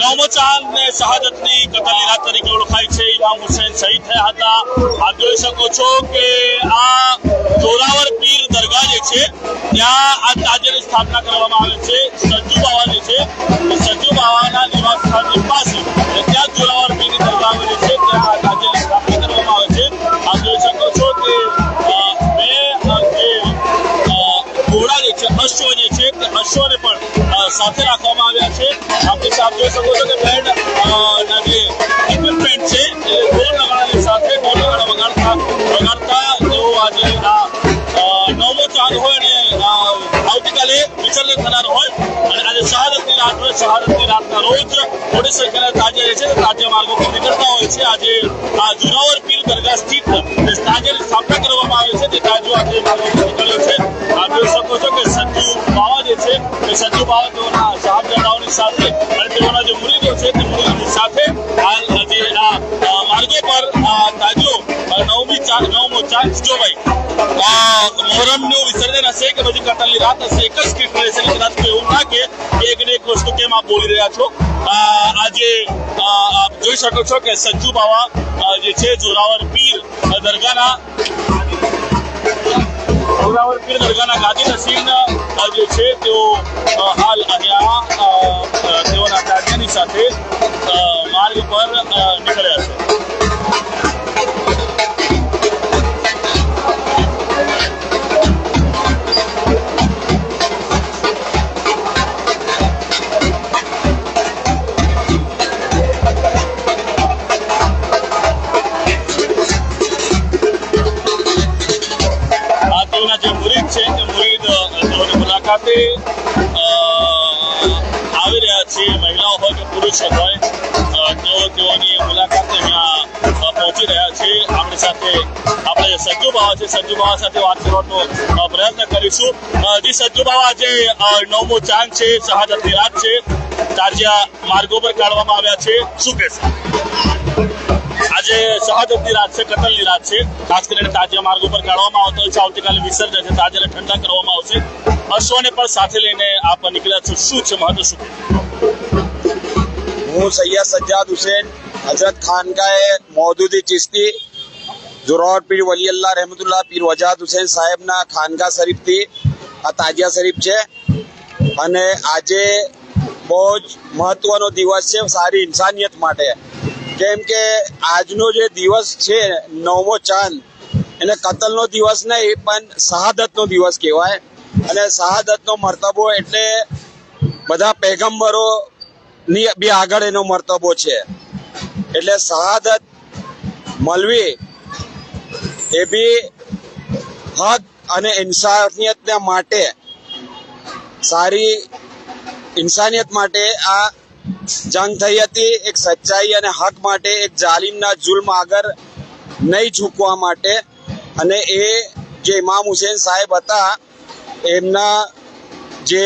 નવમો ચાંદ ને શહાદતની કતલની રાત તરીકે ઓળખાય છે. ઇમામ હુસેન શહીદ થયા હતા. આપ જોઈ શકો છો કે આ જોરાવર પીર દરગાહ જે છે, ત્યાં આ તાજેની સ્થાપના કરવામાં આવે છે. સજ્જુ બાવા જે છે સજ્જુ બાવાના નિવાસ સ્થાનની પાસે ત્યાં જોરાવર પીરની દરગાહ આવેલી છે. ત્યાં આ તાજેની સ્થાપના કરવામાં આવે છે. આપ જોઈ શકો છો કે બે જે ઘોડા જે છે, અશ્વ જે છે, તે અશ્વને પણ સાથે રાખવામાં આવ્યા છે. આપણે સાફ જોઈ શકો છો કે બેન્ડ ના જે ઇક્વિપમેન્ટ છે, એ ઢોલ નગાડાની સાથે ઢોલ નગાડા વગાડતા વગાડતા તેઓ આજે આ નવમો ચાંદ હોય અને આવતીકાલે વિસર્જન થનાર હોય. અને આજે શહાદતની રાત હોય, શહાદતની રાતના રોજ મોટી સંખ્યાના તાજે રહે છે તાજે માર્ગો પર નીકળતા હોય છે. આજે આ જુનાવર પીર દરગાહ સ્થિત તાજેની સ્થાપના કરવામાં આવે છે, તે તાજો આજે માર્ગો પર નીકળ્યો છે. આપ જોઈ શકો છો કે સજ્જુ જે છે એ સજ્જુ બાવા તેઓના સાથે અને તેઓના જે મુરીદો છે તે મુરીદોની સાથે હાલ જે આ માર્ગો પર તાજો નવમી ચાર નવમો ચાંદ જો મોહરમનું વિસર્જન હશે કે પછી કતલની રાત હશે, એક જ સ્ક્રિપ્ટ રહેશે કદાચ એવું ના કે એક ને એક વસ્તુ કેમ આપ બોલી રહ્યા છો? આજે જોઈ શકો છો કે સજ્જુ બાવા જે છે, જોરાવર પીર દરગાહના જોરાવર પીર દરગાહના ગાદી નસીન જે છે, તેઓ હાલ અહીંયા તેઓના તાજિયાની સાથે માર્ગ પર નીકળ્યા છે. અ, આવી રહ્યા છે મહિલાઓ હોય કે પુરુષો હોય તેઓ તેઓની મુલાકાતે અહીંયા પહોંચી રહ્યા છે. આપણી સાથે આપણે સજ્જુ બાવા છે. સજ્જુ બાવા સાથે વાત કરવાનો પ્રયત્ન કરીશું. જી સજ્જુ બાવા અ, નવમો ચાંદ છે શહાદતની રાત છે. તાજિયા માર્ગો પર કાઢવામાં આવ્યા છે. શું કહેશે? આજે શહાદતની રાત છે કતલની રાત છે. ખાસ કરીને તાજિયા માર્ગ ઉપર કાઢવામાં આવતો હોય છે. આવતીકાલે વિસર્જન છે. તાજિયાને ઠંડા કરવામાં આવશે. અશ્વને પણ સાથે લઈને આપ નીકળ્યા છો. શું છે મહત્વ શું? હું સૈયદ સજ્જાદ હુસેન, હઝરત ખાનકાએ મોદુદી ચિશ્તી જોરાવર પીર વલી અલ્લાહ રહેમતુલ્લાહ પીર વજાદ હુસેન સાહેબના ખાનગા શરીફથી આ તાજિયા શરીફ છે. અને આજે બહુ જ મહત્વનો દિવસ છે સારી ઇન્સાનિયત માટે. કેમ કે આજનો જે દિવસ છે, નવમો ચાંદ, એને કતલનો દિવસ નહીં, પણ શહાદતનો દિવસ કહેવાય. અને શહાદતનો મર્તબો એટલે બધા પેગમ્બરો ની બી આગળ એનો મર્તબો છે. એટલે શહાદત મળવી એ બી હક અને ઇન્સાનિયતના માટે સારી ઇન્સાનિયત માટે આ જંગ થઈ હતી, એક સચ્ચાઈ અને હક માટે, એક જાલિમના જુલ્મ આગળ નહીં ઝૂકવા માટે. અને એ જે ઇમામ હુસેન સાહેબ હતા એમના જે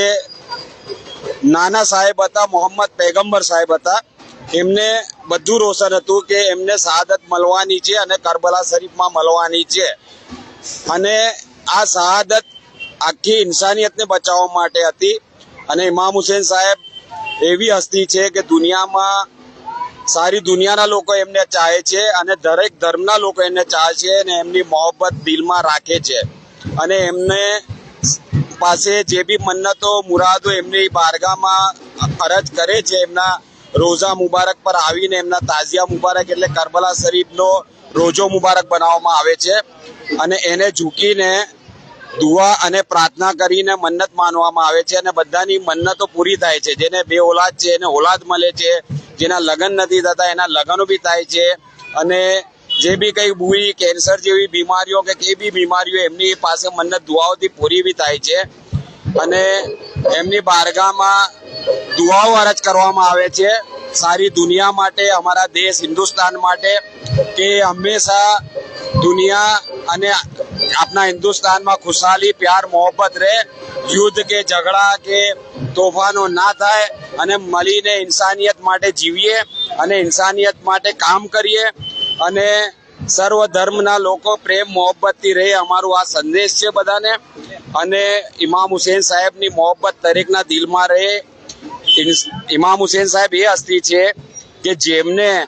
નાના સાહેબ હતા, મોહમ્મદ પેગમ્બર સાહેબ હતા, એમને બધું રોશન હતું કે એમને શહાદત મળવાની છે અને કરબલા શરીફમાં મળવાની છે. અને આ શહાદત આખી ઇન્સાનિયતને બચાવવા માટે હતી. અને ઇમામ હુસેન સાહેબ એવી હસ્તી છે કે દુનિયામાં સારી દુનિયાના લોકો એમને ચાહે છે અને દરેક ધર્મના લોકો એમને ચાહે છે અને એમની મોહબ્બત દિલમાં રાખે છે. અને એમને પાસે જે બી મન્નતો, મુરાદો એમની બારગામાં અરજ કરે છે, એમના રોઝા મુબારક પર આવીને એમના તાઝિયા મુબારક એટલે કરબલા શરીફનો રોજો મુબારક બનાવવામાં આવે છે. અને એને ઝૂકીને દુઆ અને પ્રાર્થના કરીને મન્નત માનવામાં આવે છે અને બધાની મન્નતો પૂરી થાય છે. જેને બે ઓલાદ છે, એને ઓલાદ મળે છે, જેના લગ્ન નથી થતા, એના લગ્નો બી થાય છે. અને જે બી કંઈ બુઈ કેન્સર જેવી બીમારીઓ કે કઈ બી બીમારીઓ, એમની પાસે મન્નત દુઆઓથી પૂરી બી થાય છે. અને એમની બારગામાં દુઆઓ અરજ કરવામાં આવે છે. સારી દુનિયા માટે, અમારા દેશ હિન્દુસ્તાન માટે, કે હંમેશા દુનિયા અને આપણા હિન્દુસ્તાનમાં ખુશહાલી પ્યાર, મોહબ્બત રહે. યુદ્ધ કે ઝઘડા કે તોફાનો ના થાય અને મળીને ઇન્સાનિયત માટે જીવીએ અને ઇન્સાનિયત માટે કામ કરીએ. અને સર્વ ધર્મના લોકો પ્રેમ, મોહબ્બતથી રહે અમારું આ સંદેશ છે બધાને. અને ઇમામ હુસેન સાહેબની મોહબ્બત દરેકના દિલમાં રહે. ઇમામ હુસેન સાહેબ એ હસ્તી છે કે જેમને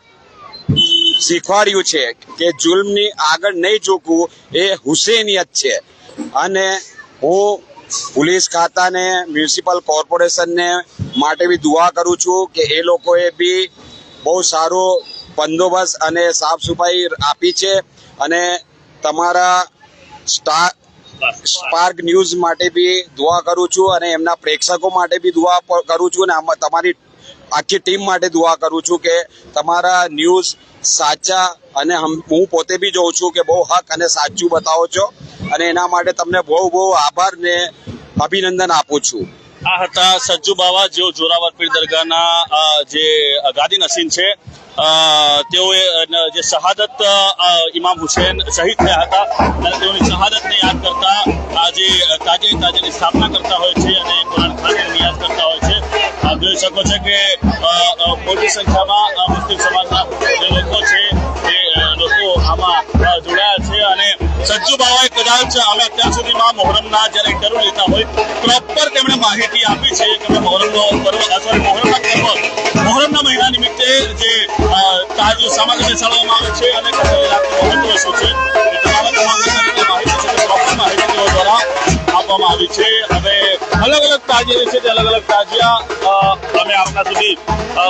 શીખવાડ્યું છે કે જુલ્મની આગળ નહીં ઝૂકવું એ હુસેનિયત છે. અને હું પોલીસ ખાતાને, મ્યુનિસિપલ કોર્પોરેશનને માટે બી દુઆ કરું છું કે એ લોકોએ બી બહુ સારો બંદોબસ્ત અને સાફ સફાઈ આપી છે અને તમારા સ્ટાર સ્પાર્ક ન્યૂઝ માટે બી દુઆ કરું છું અને એમના પ્રેક્ષકો માટે બી દુઆ કરું છું અને તમારી આખી ટીમ માટે દુઆ કરું છું કે તમારા ન્યૂઝ સાચા અને હું પોતે બી જોઉં છું કે બહુ હક અને સાચું બતાવો છો અને એના માટે તમને બહુ બહુ આભાર ને અભિનંદન આપું છું. આ હતા સજ્જુ બાવા, જેઓ જોરાવર પીર દરગાહના જે ગાદી નસીન છે. તેઓએ જે શહાદત ઇમામ હુસેન શહીદ થયા હતા અને તેઓની શહાદતને યાદ કરતા, આજે તાજે તાજેની સ્થાપના કરતા હોય છે અને કુરાન ખાનની યાદ કરતા હોય છે. આપ જોઈ શકો છો કે મોટી સંખ્યામાં મુસ્લિમ સમાજના જે લોકો છે સજ્જુ કદાચ અમે અત્યાર સુધીમાં મોહરમના જ્યારે ઇન્ટરવ્યુ લેતા હોય પ્રોપર તેમણે માહિતી આપી છે કે અમે મોહરમનો પર્વ સોરી મોહરમના પર્વ. મોહરમના મહિના નિમિત્તે જે અ, સામાન બેસાડવામાં આવે છે અને મહત્વ શું છે માહિતી દ્વારા આપવામાં આવી છે. હવે અલગ અલગ તાજિયા છે તે અલગ અલગ તાજિયા અમે આપણા સુધી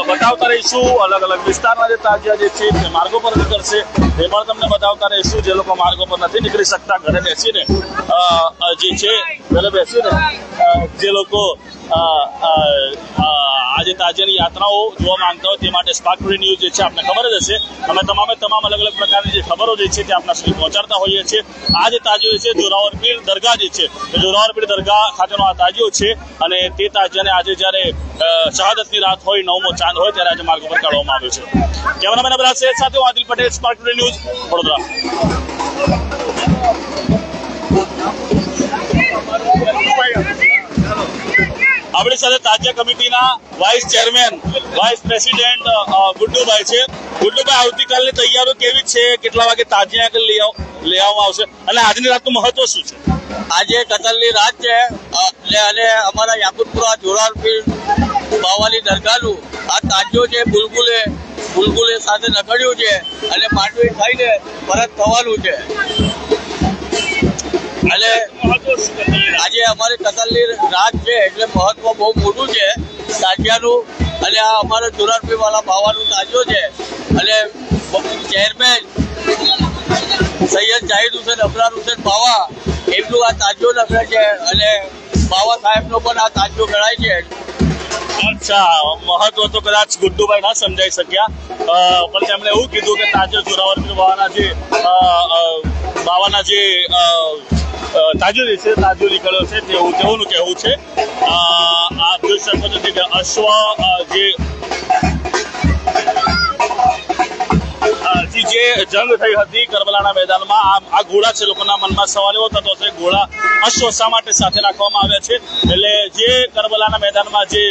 બતાવતા રહીશું. અલગ અલગ વિસ્તારના જે તાજિયા જે છે, તે માર્ગો પર નીકળશે એ પણ તમને બતાવતા રહીશું. જે લોકો માર્ગો પર નથી નીકળી શકતા, ઘરે બેસીને જે છે, ઘરે બેસીને જે લોકો આજે તાજિયાની યાત્રાઓ જોવા માંગતા હોય તે માટે સ્પાર્ક ટુડે ન્યૂઝ જે છે, આપને ખબર જ હશે. અમે તમામે તમામ અલગ અલગ પ્રકારની જે ખબરો જે છે તે આપણા સુધી પહોંચાડતા હોઈએ છીએ. આ જે તાજિયો છે જોરાવર પીર દરગાહ જે છે જોરાવરપીર જોરાવર પીર દરગાહ ખાતેનો આ તાજિયો છે અને તે તાજાને આજે જ્યારે શહાદતની રાત હોય, નવમો ચાંદ હોય, ત્યારે આજે માર્ગ ઉપર કાઢવામાં આવ્યો છે. કેમેરામેન અબરાજ સૈયદ સાથે હું આદિલ પટેલ સ્પાર્ક ન્યૂઝ વડોદરા. આપણી સાથે તાજિયા કમિટીના vice chairman vice president Guddubhai છે. ગુડ્ડુભાઈ, આવતીકાલની તૈયારીઓ કેવી છે? કેટલા વાગે તાજિયા આગળ લઈ આવવામાં આવશે? અને આજની રાતનું મહત્વ શું છે? આજે કતલની રાત છે. અને અમારા યાકુતપુરા જોરારપીર બાવાની દરગાહનું આ તાજો છે, બુલબુલે બુલબુલે સાથે નકળ્યું છે અને માંડવી થઈને પરત થવાનું છે. અને? આજે અમારી કતલની રાત છે, એટલે મહત્વ બહુ મોટું છે તાજિયાનું અને આ અમારા જોરારપીર વાળા બાવાનું તાજો છે. અને ચેરમેન સૈયદ જાહિદ હુસેન અબરાર હુસેન બાવા એમનું આ તાજો નગર છે અને બાવા સાહેબનો પણ આ તાજો ગણાય છે. અચ્છા મહત્વ તો કદાચ ગુડ્ડુભાઈ ના સમજાઈ શક્યા. પણ તેમણે એવું કીધું કે તાજો જોરાવર બાવાના જે બાવાના જે અ, અ, તાજો જે છે તાજો નીકળ્યો છે તેવું તેઓનું કહેવું છે. આપ જોઈ શકો છો કે અશ્વ જે અ, જે જંગ થઈ હતી કરબલાના મેદાનમાં આ ઘોડા છે લોકોના મનમાં સવાલ એવો થતો છે ઘોડા અશ્વ શા માટે સાથે રાખવામાં આવ્યા છે? એટલે જે કરબલાના મેદાનમાં જે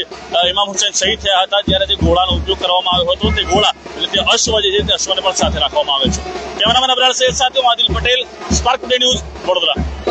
ઇમામ હુસેન શહીદ થયા હતા ત્યારે જે ઘોડાનો ઉપયોગ કરવામાં આવ્યો હતો તે ઘોડા એટલે તે અશ્વ જે છે તે અશ્વને પણ સાથે રાખવામાં આવે છે. કેમેરામેન અબરાર શેખ સાથે હું Adil Patel spark day news Vadodara.